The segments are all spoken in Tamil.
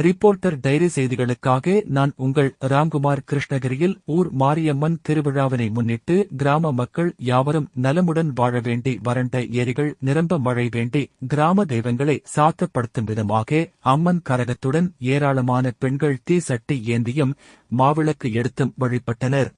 ரிப்போர்ட்டர் டைரி செய்திகளுக்காக நான் உங்கள் ராம்குமார் கிருஷ்ணகிரியில் ஊர் மாரியம்மன் திருவிழாவினை முன்னிட்டு கிராம மக்கள் யாவரும் நலமுடன் வாழ வேண்டி வறண்ட ஏரிகள் நிரம்ப மழை வேண்டி கிராம தெய்வங்களை சாத்தப்படுத்தும் விதமாக அம்மன் கரகத்துடன் ஏராளமான பெண்கள் தீ சட்டி ஏந்தியும் மாவிளக்கு எடுத்தும் வழிபட்டனர்.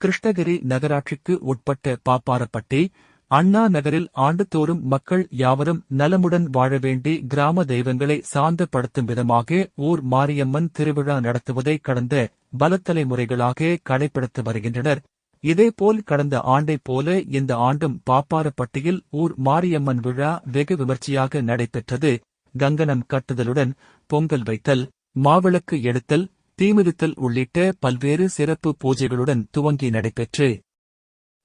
கிருஷ்ணகிரி நகராட்சிக்கு உட்பட்ட பாப்பாரப்பட்டி அண்ணா நகரில் ஆண்டுதோறும் மக்கள் யாவரும் நலமுடன் வாழ வேண்டி கிராம தெய்வங்களை சாந்தப்படுத்தும் விதமாக ஊர் மாரியம்மன் திருவிழா நடத்துவதை கடந்த பலத்தலைமுறைகளாக கடைபிடித்து வருகின்றனர். இதேபோல் கடந்த ஆண்டைப் போல இந்த ஆண்டும் பாப்பாரப்பட்டியில் ஊர் மாரியம்மன் விழா வெகு விமர்சையாக நடைபெற்றது. கங்கணம் கட்டுதலுடன் பொங்கல் வைத்தல் மாவிளக்கு எடுத்தல் தீமிதித்தல் உள்ளிட்ட பல்வேறு சிறப்பு பூஜைகளுடன் துவங்கி நடைபெற்று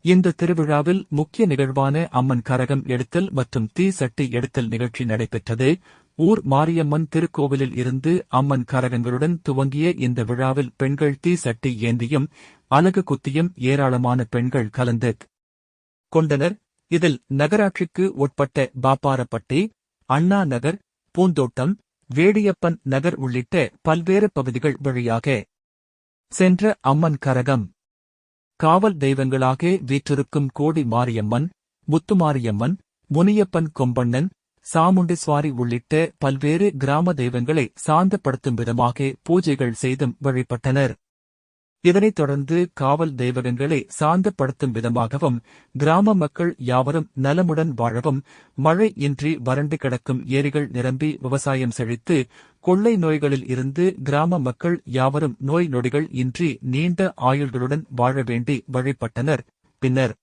இந்த திருவிழாவில் முக்கிய நிகழ்வான அம்மன் கரகம் எடுத்தல் மற்றும் தீ சட்டி எடுத்தல் நிகழ்ச்சி நடைபெற்றது. ஊர் மாரியம்மன் திருக்கோவிலில் இருந்து அம்மன் கரகங்களுடன் துவங்கிய இந்த விழாவில் பெண்கள் தீ சட்டி ஏந்தியும் அலகு குத்தியும் ஏராளமான பெண்கள் கலந்து கொண்டனர். இதில் நகராட்சிக்கு உட்பட்ட பாப்பாரப்பட்டி அண்ணா நகர் பூந்தோட்டம் வேடியப்பன் நகர் உள்ளிட்ட பல்வேறு பகுதிகள் வழியாக சென்ற அம்மன் கரகம். காவல் தெய்வங்களாக வீற்றிருக்கும் கோடி மாரியம்மன் முத்துமாரியம்மன் முனியப்பன் கொம்பண்ணன் சாமுண்டிஸ்வாரி உள்ளிட்ட பல்வேறு கிராம தெய்வங்களை சாந்தப்படுத்தும் விதமாக பூஜைகள் செய்தும் வழிபட்டனர். இதனைத் தொடர்ந்து காவல் தெய்வகங்களை சாந்தப்படுத்தும் விதமாகவும் கிராம மக்கள் யாவரும் நலமுடன் வாழவும் மழை இன்றி வறண்டு கிடக்கும் ஏரிகள் நிரம்பி விவசாயம் செழித்து கொள்ளை நோய்களில் இருந்து கிராம மக்கள் யாவரும் நோய் நொடிகள் இன்றி நீண்ட ஆயுள்களுடன் வாழ வேண்டி வழிபட்டனர். பின்னர்